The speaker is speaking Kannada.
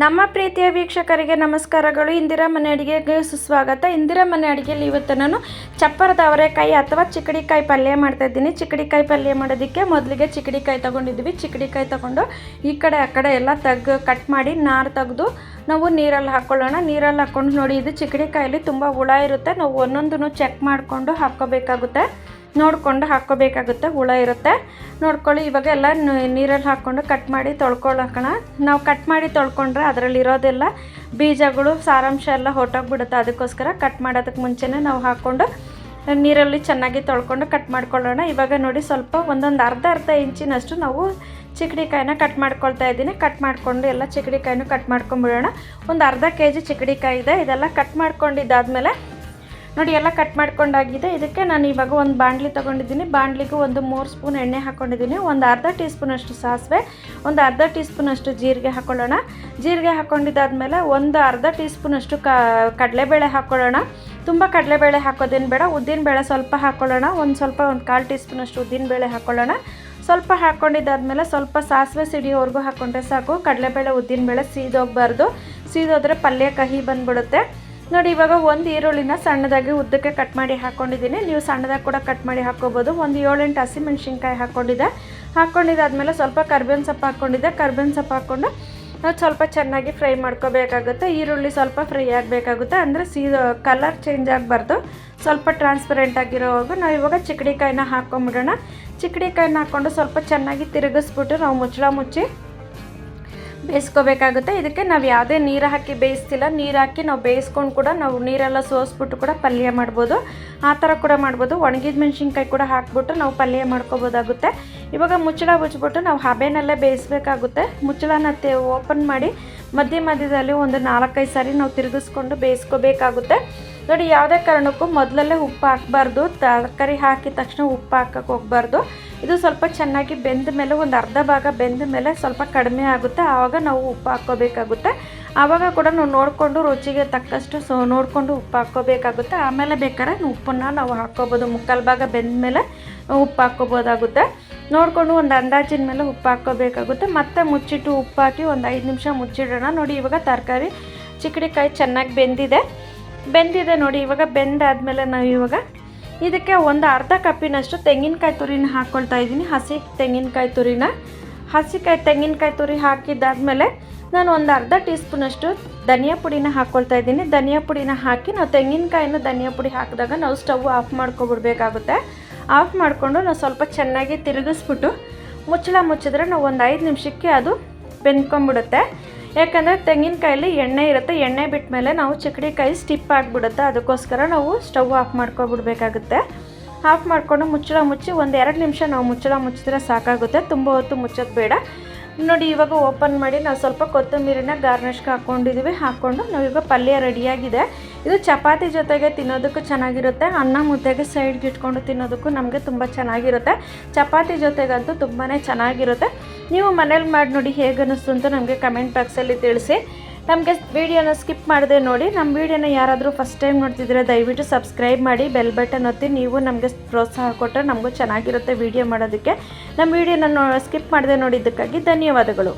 ನಮ್ಮ ಪ್ರೀತಿಯ ವೀಕ್ಷಕರಿಗೆ ನಮಸ್ಕಾರಗಳು. ಇಂದಿರಾ ಮನೆ ಅಡುಗೆಗೆ ಸುಸ್ವಾಗತ. ಇಂದಿರಾ ಮನೆ ಅಡಿಗೆಯಲ್ಲಿ ಇವತ್ತು ನಾನು ಚಪ್ಪರದ ಅವರೆಕಾಯಿ ಅಥವಾ ಚಿಕಡಿಕಾಯಿ ಪಲ್ಯ ಮಾಡ್ತಾ ಇದ್ದೀನಿ. ಚಿಕಡಿಕಾಯಿ ಪಲ್ಯ ಮಾಡೋದಕ್ಕೆ ಮೊದಲಿಗೆ ಚಿಕಡಿಕಾಯಿ ತೊಗೊಂಡಿದ್ವಿ ಚಿಕಡಿಕಾಯಿ ತೊಗೊಂಡು ಈ ಕಡೆ, ಆ ಕಡೆ ಎಲ್ಲ ತೆಗ್ದು ಕಟ್ ಮಾಡಿ ನಾರು ತೆಗೆದು ನಾವು ನೀರಲ್ಲಿ ಹಾಕ್ಕೊಳ್ಳೋಣ ನೀರಲ್ಲಿ ಹಾಕ್ಕೊಂಡು ನೋಡಿ, ಇದು ಚಿಕಡಿಕಾಯಲ್ಲಿ ತುಂಬ ಹುಳ ಇರುತ್ತೆ. ನಾವು ಒಂದೊಂದನ್ನು ಚೆಕ್ ಮಾಡಿಕೊಂಡು ಹಾಕ್ಕೋಬೇಕಾಗುತ್ತೆ. ನೋಡಿಕೊಂಡು ಹಾಕ್ಕೋಬೇಕಾಗುತ್ತೆ, ಹುಳ ಇರುತ್ತೆ. ನೋಡ್ಕೊಳ್ಳಿ, ಇವಾಗ ಎಲ್ಲ ನೀರಲ್ಲಿ ಹಾಕ್ಕೊಂಡು ಕಟ್ ಮಾಡಿ ತೊಳ್ಕೊಳಕೋಣ. ನಾವು ಕಟ್ ಮಾಡಿ ತೊಳ್ಕೊಂಡ್ರೆ ಅದರಲ್ಲಿ ಇರೋದೆಲ್ಲ ಬೀಜಗಳು, ಸಾರಾಂಶ ಎಲ್ಲ ಹೊಟ್ಟೋಗ್ಬಿಡುತ್ತೆ ಅದಕ್ಕೋಸ್ಕರ ಕಟ್ ಮಾಡೋದಕ್ಕೆ ಮುಂಚೆನೇ ನಾವು ಹಾಕ್ಕೊಂಡು ನೀರಲ್ಲಿ ಚೆನ್ನಾಗಿ ತೊಳ್ಕೊಂಡು ಕಟ್ ಮಾಡ್ಕೊಳ್ಳೋಣ. ಇವಾಗ ನೋಡಿ ಸ್ವಲ್ಪ ಒಂದೊಂದು ಅರ್ಧ ಅರ್ಧ ಇಂಚಿನಷ್ಟು ನಾವು ಚಿಕ್ಕಡಿಕಾಯಿನ ಕಟ್ ಮಾಡ್ಕೊಳ್ತಾ ಇದ್ದೀನಿ. ಕಟ್ ಮಾಡಿಕೊಂಡು ಎಲ್ಲ ಚಿಕ್ಕಡಿಕಾಯಿನೂ ಕಟ್ ಮಾಡ್ಕೊಂಬಿಡೋಣ. ಒಂದು ಅರ್ಧ ಕೆ ಜಿ ಚಿಕ್ಕಡಿಕಾಯಿ ಇದೆ. ಇದೆಲ್ಲ ಕಟ್ ಮಾಡ್ಕೊಂಡಿದ್ದಾದಮೇಲೆ ನೋಡಿ, ಎಲ್ಲ ಕಟ್ ಮಾಡ್ಕೊಂಡಾಗಿದೆ. ಇದಕ್ಕೆ ನಾನು ಇವಾಗ ಒಂದು ಬಾಣಲಿ ತೊಗೊಂಡಿದ್ದೀನಿ. ಬಾಣಲಿಗೂ ಒಂದು ಮೂರು ಸ್ಪೂನ್ ಎಣ್ಣೆ ಹಾಕ್ಕೊಂಡಿದ್ದೀನಿ ಒಂದು ಅರ್ಧ ಟೀ ಸ್ಪೂನಷ್ಟು ಸಾಸಿವೆ, ಒಂದು ಅರ್ಧ ಟೀ ಸ್ಪೂನಷ್ಟು ಜೀರಿಗೆ ಹಾಕ್ಕೊಳ್ಳೋಣ ಜೀರಿಗೆ ಹಾಕ್ಕೊಂಡಿದ್ದಾದಮೇಲೆ ಒಂದು ಅರ್ಧ ಟೀ ಸ್ಪೂನಷ್ಟು ಕಡಲೆಬೇಳೆ ಹಾಕ್ಕೊಳ್ಳೋಣ ತುಂಬ ಕಡಲೆಬೇಳೆ ಹಾಕೋದೇನು ಬೇಡ, ಉದ್ದಿನಬೇಳೆ ಸ್ವಲ್ಪ ಹಾಕ್ಕೊಳ್ಳೋಣ ಒಂದು ಸ್ವಲ್ಪ, ಒಂದು ಕಾಲು ಟೀ ಸ್ಪೂನಷ್ಟು ಉದ್ದಿನಬೇಳೆ ಹಾಕ್ಕೊಳ್ಳೋಣ ಸ್ವಲ್ಪ ಹಾಕ್ಕೊಂಡಿದ್ದಾದಮೇಲೆ ಸ್ವಲ್ಪ ಸಾಸಿವೆ ಸಿಡಿಯೋವರೆಗೂ ಹಾಕ್ಕೊಂಡ್ರೆ ಸಾಕು. ಕಡಲೆಬೇಳೆ, ಉದ್ದಿನಬೇಳೆ ಸೀದೋಗಬಾರ್ದು. ಸೀದೋದ್ರೆ ಪಲ್ಯ ಕಹಿ ಬಂದ್ಬಿಡುತ್ತೆ. ನೋಡಿ, ಇವಾಗ ಒಂದು ಈರುಳ್ಳಿನ ಸಣ್ಣದಾಗಿ ಉದ್ದಕ್ಕೆ ಕಟ್ ಮಾಡಿ ಹಾಕ್ಕೊಂಡಿದ್ದೀನಿ ನೀವು ಸಣ್ಣದಾಗಿ ಕೂಡ ಕಟ್ ಮಾಡಿ ಹಾಕ್ಕೋಬೋದು. ಒಂದು ಏಳೆಂಟು ಹಸಿಮೆಣ್ಸಿನ್ಕಾಯಿ ಹಾಕ್ಕೊಂಡಿದ್ದೆ ಹಾಕ್ಕೊಂಡಿದ್ದಾದ್ಮೇಲೆ ಸ್ವಲ್ಪ ಕರ್ಬೇವಿನ ಸೊಪ್ಪು ಹಾಕ್ಕೊಂಡಿದ್ದೆ ಕರ್ಬೇವಿನ ಸೊಪ್ಪು ಹಾಕ್ಕೊಂಡು ಸ್ವಲ್ಪ ಚೆನ್ನಾಗಿ ಫ್ರೈ ಮಾಡ್ಕೋಬೇಕಾಗುತ್ತೆ. ಈರುಳ್ಳಿ ಸ್ವಲ್ಪ ಫ್ರೈ ಆಗಬೇಕಾಗುತ್ತೆ. ಅಂದರೆ ಸೀದ ಕಲರ್ ಚೇಂಜ್ ಆಗಬಾರ್ದು ಸ್ವಲ್ಪ ಟ್ರಾನ್ಸ್ಪರೆಂಟ್ ಆಗಿರೋವಾಗ ನಾವು ಇವಾಗ ಚಿಕ್ಕಡಿಕಾಯಿನ ಹಾಕ್ಕೊಂಬಿಡೋಣ. ಚಿಕ್ಕಡಿಕಾಯಿನ ಹಾಕ್ಕೊಂಡು ಸ್ವಲ್ಪ ಚೆನ್ನಾಗಿ ತಿರುಗಿಸ್ಬಿಟ್ಟು ನಾವು ಮುಚ್ಚಳ ಮುಚ್ಚಿ ಬೇಯಿಸ್ಕೋಬೇಕಾಗುತ್ತೆ. ಇದಕ್ಕೆ ನಾವು ಯಾವುದೇ ನೀರು ಹಾಕಿ ಬೇಯಿಸ್ತಿಲ್ಲ. ನೀರು ಹಾಕಿ ನಾವು ಬೇಯಿಸ್ಕೊಂಡು ಕೂಡ ನಾವು ನೀರೆಲ್ಲ ಸೋಸ್ಬಿಟ್ಟು ಕೂಡ ಪಲ್ಯ ಮಾಡ್ಬೋದು. ಆ ಥರ ಕೂಡ ಮಾಡ್ಬೋದು. ಒಣಗಿದ ಮೆಣಸಿನ್ಕಾಯಿ ಕೂಡ ಹಾಕ್ಬಿಟ್ಟು ನಾವು ಪಲ್ಯ ಮಾಡ್ಕೋಬೋದಾಗುತ್ತೆ. ಇವಾಗ ಮುಚ್ಚಳ ಮುಚ್ಚಿಬಿಟ್ಟು ನಾವು ಹಬೆನಲ್ಲೇ ಬೇಯಿಸ್ಬೇಕಾಗುತ್ತೆ. ಮುಚ್ಚಳನ ತೆ ಓಪನ್ ಮಾಡಿ ಮಧ್ಯ ಮಧ್ಯದಲ್ಲಿ ಒಂದು ನಾಲ್ಕೈದು ಸಾರಿ ನಾವು ತಿರುಗಿಸ್ಕೊಂಡು ಬೇಯಿಸ್ಕೋಬೇಕಾಗುತ್ತೆ. ನೋಡಿ, ಯಾವುದೇ ಕಾರಣಕ್ಕೂ ಮೊದಲಲ್ಲೇ ಉಪ್ಪು ಹಾಕಬಾರ್ದು ತರಕಾರಿ ಹಾಕಿದ ತಕ್ಷಣ ಉಪ್ಪು ಹಾಕಕ್ಕೆ ಹೋಗ್ಬಾರ್ದು. ಇದು ಸ್ವಲ್ಪ ಚೆನ್ನಾಗಿ ಬೆಂದ ಮೇಲೆ, ಒಂದು ಅರ್ಧ ಭಾಗ ಬೆಂದ ಮೇಲೆ ಸ್ವಲ್ಪ ಕಡಿಮೆ ಆಗುತ್ತೆ. ಆವಾಗ ನಾವು ಉಪ್ಪು ಹಾಕ್ಕೋಬೇಕಾಗುತ್ತೆ. ಆವಾಗ ಕೂಡ ನಾವು ನೋಡಿಕೊಂಡು ರುಚಿಗೆ ತಕ್ಕಷ್ಟು ಸೊ, ನೋಡಿಕೊಂಡು ಉಪ್ಪು ಹಾಕ್ಕೋಬೇಕಾಗುತ್ತೆ. ಆಮೇಲೆ ಬೇಕಾದ್ರೆ ಉಪ್ಪನ್ನು ನಾವು ಹಾಕ್ಕೋಬೋದು. ಮುಕ್ಕಾಲು ಭಾಗ ಬೆಂದ ಮೇಲೆ ಉಪ್ಪು ಹಾಕ್ಕೋಬೋದಾಗುತ್ತೆ. ನೋಡಿಕೊಂಡು ಒಂದು ಅಂದಾಜಿನ ಮೇಲೆ ಉಪ್ಪು ಹಾಕ್ಕೋಬೇಕಾಗುತ್ತೆ. ಮತ್ತೆ ಮುಚ್ಚಿಟ್ಟು ಉಪ್ಪು ಹಾಕಿ ಒಂದು ಐದು ನಿಮಿಷ ಮುಚ್ಚಿಡೋಣ. ನೋಡಿ, ಇವಾಗ ತರಕಾರಿ ಚಿಕ್ಕಡಿಕಾಯಿ ಚೆನ್ನಾಗಿ ಬೆಂದಿದೆ. ಬೆಂದಿದೆ ನೋಡಿ, ಇವಾಗ ಬೆಂದಾದಮೇಲೆ ನಾವು ಇವಾಗ ಇದಕ್ಕೆ ಒಂದು ಅರ್ಧ ಕಪ್ಪಿನಷ್ಟು ತೆಂಗಿನಕಾಯಿ ತುರಿನ ಹಾಕ್ಕೊಳ್ತಾ ಇದ್ದೀನಿ. ಹಸಿ ತೆಂಗಿನಕಾಯಿ ತುರಿನ. ಹಸಿಕಾಯಿ ತೆಂಗಿನಕಾಯಿ ತುರಿ ಹಾಕಿದ್ದಾದಮೇಲೆ ನಾನು ಒಂದು ಅರ್ಧ ಟೀ ಸ್ಪೂನಷ್ಟು ಧನಿಯಾ ಪುಡಿನ ಹಾಕ್ಕೊಳ್ತಾ ಇದ್ದೀನಿ. ಧನಿಯಾ ಪುಡಿನ ಹಾಕಿ ನಾವು ತೆಂಗಿನಕಾಯಿನ ಧನಿಯಾ ಪುಡಿ ಹಾಕಿದಾಗ ನಾವು ಸ್ಟವ್ ಆಫ್ ಮಾಡ್ಕೊಬಿಡ್ಬೇಕಾಗುತ್ತೆ. ಆಫ್ ಮಾಡಿಕೊಂಡು ನಾವು ಸ್ವಲ್ಪ ಚೆನ್ನಾಗಿ ತಿರುಗಿಸ್ಬಿಟ್ಟು ಮುಚ್ಚಳ ಮುಚ್ಚಿದ್ರೆ ನಾವು ಒಂದು ಐದು ನಿಮಿಷಕ್ಕೆ ಅದು ಬೆಂದ್ಕೊಂಬಿಡುತ್ತೆ ಯಾಕಂದರೆ ತೆಂಗಿನಕಾಯಲ್ಲಿ ಎಣ್ಣೆ ಇರುತ್ತೆ, ಎಣ್ಣೆ ಬಿಟ್ಟ ಮೇಲೆ ನಾವು ಚಿಕ್ಕಡಿಕಾಯಿ ಸ್ಟಿಪ್ ಆಗಿಬಿಡುತ್ತೆ. ಅದಕ್ಕೋಸ್ಕರ ನಾವು ಸ್ಟವ್ ಆಫ್ ಮಾಡ್ಕೊಬಿಡ್ಬೇಕಾಗುತ್ತೆ. ಆಫ್ ಮಾಡಿಕೊಂಡು ಮುಚ್ಚಳ ಮುಚ್ಚಿ ಒಂದು ಎರಡು ನಿಮಿಷ ನಾವು ಮುಚ್ಚಳ ಮುಚ್ಚಿದ್ರೆ ಸಾಕಾಗುತ್ತೆ. ತುಂಬ ಹೊತ್ತು ಮುಚ್ಚೋದು ಬೇಡ. ನೋಡಿ, ಇವಾಗ ಓಪನ್ ಮಾಡಿ ನಾವು ಸ್ವಲ್ಪ ಕೊತ್ತಂಬರಿನ ಗಾರ್ನಿಷ್ಗೆ ಹಾಕ್ಕೊಂಡಿದ್ದೀವಿ ಹಾಕ್ಕೊಂಡು ನಾವೀಗ ಪಲ್ಯ ರೆಡಿಯಾಗಿದೆ. ಇದು ಚಪಾತಿ ಜೊತೆಗೆ ತಿನ್ನೋದಕ್ಕೂ ಚೆನ್ನಾಗಿರುತ್ತೆ. ಅನ್ನ ಮುದ್ದೆಗೆ ಸೈಡ್ಗೆ ಇಟ್ಕೊಂಡು ತಿನ್ನೋದಕ್ಕೂ ನಮಗೆ ತುಂಬ ಚೆನ್ನಾಗಿರುತ್ತೆ. ಚಪಾತಿ ಜೊತೆಗಂತೂ ತುಂಬಾ ಚೆನ್ನಾಗಿರುತ್ತೆ. ನೀವು ಮನೇಲಿ ಮಾಡಿ ನೋಡಿ ಹೇಗನ್ನಿಸ್ತು ಅಂತ ನಮಗೆ ಕಮೆಂಟ್ ಬಾಕ್ಸಲ್ಲಿ ತಿಳಿಸಿ. ನಮಗೆ ವೀಡಿಯೋನ ಸ್ಕಿಪ್ ಮಾಡದೆ ನೋಡಿ ನಮ್ಮ ವೀಡಿಯೋನ ಯಾರಾದರೂ ಫಸ್ಟ್ ಟೈಮ್ ನೋಡ್ತಿದ್ರೆ ದಯವಿಟ್ಟು ಸಬ್ಸ್ಕ್ರೈಬ್ ಮಾಡಿ ಬೆಲ್ ಬಟನ್ ಒತ್ತಿ, ನೀವು ನಮಗೆ ಪ್ರೋತ್ಸಾಹ ಕೊಟ್ಟರೆ ನಮಗೂ ಚೆನ್ನಾಗಿರುತ್ತೆ ವೀಡಿಯೋ ಮಾಡೋದಕ್ಕೆ. ನಮ್ಮ ವೀಡಿಯೋನ ಸ್ಕಿಪ್ ಮಾಡದೆ ನೋಡಿದ್ದಕ್ಕಾಗಿ ಧನ್ಯವಾದಗಳು.